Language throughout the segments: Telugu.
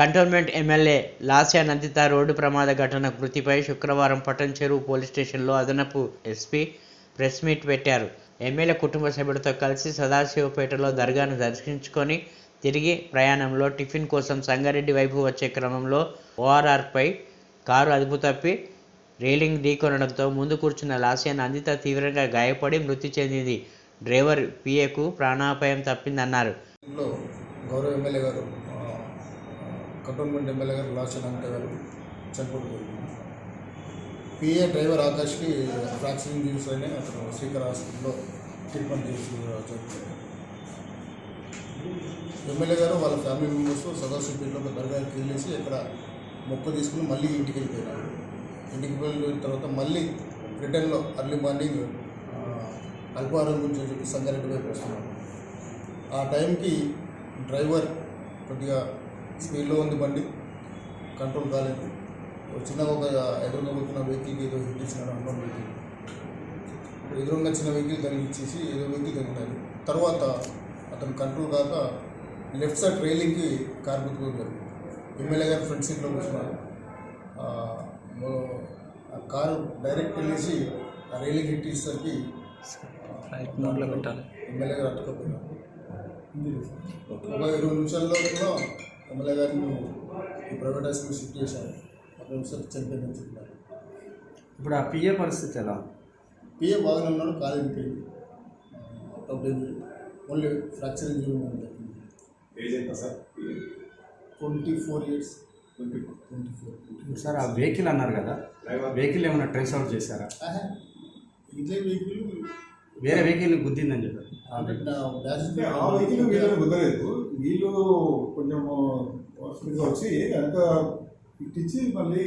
Cantonment MLA Lasya Nanditha road ప్రమాద ఘటన మృతిపై శుక్రవారం పటన్ చెరువు పోలీస్ స్టేషన్లో అదనపు ఎస్పీ ప్రెస్ మీట్ పెట్టారు. ఎమ్మెల్యే కుటుంబ సభ్యులతో కలిసి సదాశివపేటలో దర్గాను దర్శించుకొని తిరిగి ప్రయాణంలో టిఫిన్ కోసం సంగారెడ్డి వైపు వచ్చే క్రమంలో ఓఆర్ఆర్పై కారు అదుపు తప్పి రైలింగ్ ఢీకొనడంతో ముందు కూర్చున్న లాస్యా నందిత తీవ్రంగా గాయపడి మృతి చెందింది. డ్రైవర్ పిఏకు ప్రాణాపాయం తప్పిందన్నారు. గౌరవ ఎమ్మెల్యే గారు కంటోన్మెంట్ ఎమ్మెల్యే గారు లాస్ అంటే గారు చనిపోతుంది పిఏ డ్రైవర్ ఆకాష్కి ఫ్రాక్సిన్ ఇంజరీస్ అయినాయి అతను శ్రీకర్ హాస్పిటల్లో ట్రీట్మెంట్ చేసి జరుగుతుంది ఎమ్మెల్యే గారు వాళ్ళ ఫ్యామిలీ మెంబర్స్ సదాశివపేటలో ఒక దర్గాకి వెళ్ళేసి ఇక్కడ మొక్క తీసుకుని మళ్ళీ ఇంటికి వెళ్ళిపోయినారు. ఇంటికి వెళ్ళిన తర్వాత మళ్ళీ రిటర్న్లో అర్లీ మార్నింగ్ అల్పాహారం గురించి చెప్పి సంగారెడ్డి వైపు వస్తున్నారు ఆ టైంకి డ్రైవర్ కొద్దిగా స్పీడ్లో ఉంది బండి. కంట్రోల్ కాలేదు. చిన్నగా ఒక ఎదురుగా పోతున్న వెహికల్కి ఏదో హిట్ ఇచ్చినాడు అనుకోని వెహికల్. ఎదురుగా చిన్న వెహికల్ దానికి ఇచ్చేసి ఏదో వెహికల్ తగ్గినది తర్వాత అతను కంట్రోల్ కాక లెఫ్ట్ సైడ్ రైలింగ్కి కార్ గుర్తుకుంటారు ఎమ్మెల్యే గారు ఫ్రంట్ సీట్లో కూర్చున్నారు. కారు డైరెక్ట్ వెళ్ళేసి ఆ రైలింగ్ హిట్ ఇచ్చేసరికి ఎమ్మెల్యే గారు అట్టుకోపోయినారు ఒక ఇరవై నిమిషాల్లో కూడా ఎమ్మెల్యే గారిని ఈ ప్రైవేట్ హాస్పిటల్ షిఫ్ట్ చేశారు. ఒక నిమిషాలు చనిపోయిందని చెప్పినారు ఇప్పుడు ఆ పిఏ పరిస్థితి ఎలా? పిఏ బాగానే ఉన్నాడు కాలు వెళ్ళిపోయింది out of danger only fracture injury ఉంది ఏజ్ ఎంత sir? Twenty four years twenty four sir ఆ వెహికల్ అన్నారు కదా డ్రైవర్ వెహికల్ ఏమైనా ట్రేస్ అవుట్ చేశారా? ఇదే వెహికల్ వేరే వెహికల్ని గుద్దిందని చెప్పారు. వెహికల్. అంటే ఆ వెహికల్ వీళ్ళని కుదరలేదు. వీళ్ళు కొంచెం హాస్పిటల్గా వచ్చి వెనక ఇట్టించి మళ్ళీ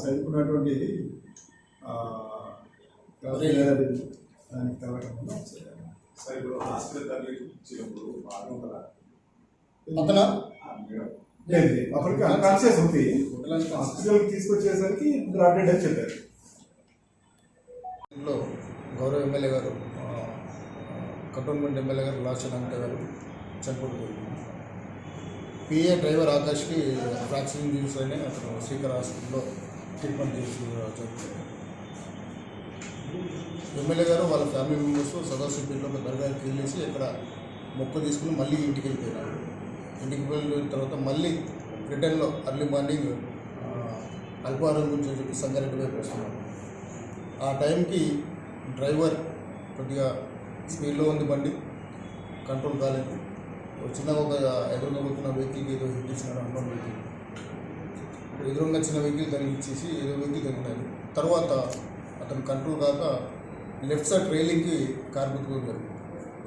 చదువుకున్నటువంటి దానికి సార్ ఇప్పుడు హాస్పిటల్ తరలి ఇచ్చినప్పుడు లేదు అప్పటికి అన్కాన్షియస్ ఉంది. హాస్పిటల్కి తీసుకొచ్చేసరికి అని చెప్పారు. గౌరవ ఎమ్మెల్యే గారు కంటోన్మెంట్ ఎమ్మెల్యే గారు లాషన్ అంటే గారు చనిపోతుంది పిఏ డ్రైవర్ ఆకాష్కి ఫ్రాక్చర్ ఇంజరీస్ అయినాయి అతను శ్రీకర్ హాస్పిటల్లో ట్రీట్మెంట్ చేసి జరుగుతుంది ఎమ్మెల్యే గారు వాళ్ళ ఫ్యామిలీ మెంబర్స్ సదాశివపేటలో ఒక దర్గాకి వెళ్ళేసి ఇక్కడ మొక్క తీసుకుని మళ్ళీ ఇంటికి వెళ్ళిపోయినారు. ఇంటికి వెళ్ళిన తర్వాత మళ్ళీ రిటర్న్లో అర్లీ మార్నింగ్ అల్పారం గురించి చెప్పి సంగారెడ్డి వైపు వస్తున్నారు. ఆ టైంకి డ్రైవర్ కొద్దిగా స్పీడ్లో ఉంది బండి. కంట్రోల్ కాలేదు. చిన్నగా ఒక ఎదురుగా పోతున్న వెహికల్కి ఏదో హిట్ ఇచ్చినాడు అనుకోని వెహికల్. ఎదురుగా చిన్న వెహికల్ ఇచ్చేసి ఏదో వెహికల్ తగ్గినది తర్వాత అతను కంట్రోల్ కాక లెఫ్ట్ సైడ్ రైలింగ్కి కార్ గుర్తుకుంటారు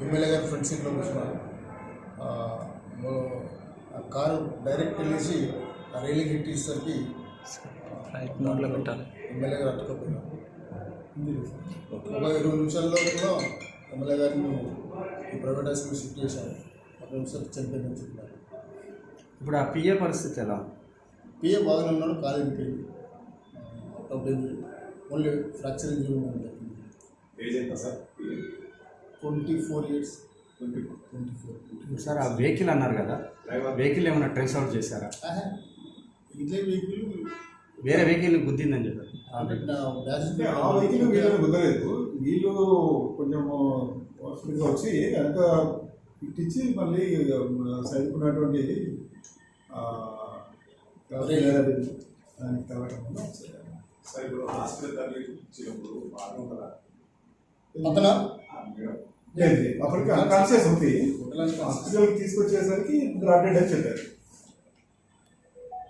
ఎమ్మెల్యే గారు ఫ్రంట్ సీట్లో కూర్చున్నారు. కారు డైరెక్ట్ వెళ్ళేసి ఆ రైలింగ్ హిట్ ఇచ్చేసరికి ఎమ్మెల్యే గారు అట్టుకోపోయినారు ఒక ఇరవై నిమిషాల్లో కూడా ఎమ్మెల్యే గారిని ఈ ప్రైవేట్ హాస్పిటల్ షిఫ్ట్ చేశారు ఒక నిమిషాలు చనిపోయిందని చెప్పినారు. ఇప్పుడు ఆ పిఏ పరిస్థితి ఎలా? పిఏ బాగానే ఉన్నాడు కాలు డేంజర్ ఓన్లీ ఫ్రాక్చర్ ఇంజరీ ఉంది ఏజ్ ఎంత sir? Twenty four years twenty twenty four sir ఆ వెహికల్ అన్నారు కదా. డ్రైవర్ వెహికల్ ఏమైనా ట్రేస్ అవుట్ చేశారా? ఇదే వెహికల్ వేరే వెహికల్ని గుద్దిందని చెప్పారు. వెహికల్. వెహికల్ వీళ్ళని కుదరలేదు వీళ్ళు కొంచెం వచ్చి వెనక ఇట్టించి మళ్ళీ చదువుకున్నటువంటి దానికి తగ్గడం వల్ల సార్ ఇప్పుడు హాస్పిటల్ తరలి అప్పటికి అన్కాన్షియస్ ఉంది. హాస్పిటల్కి తీసుకొచ్చేసరికి రాటెడ్ అని చెప్పారు.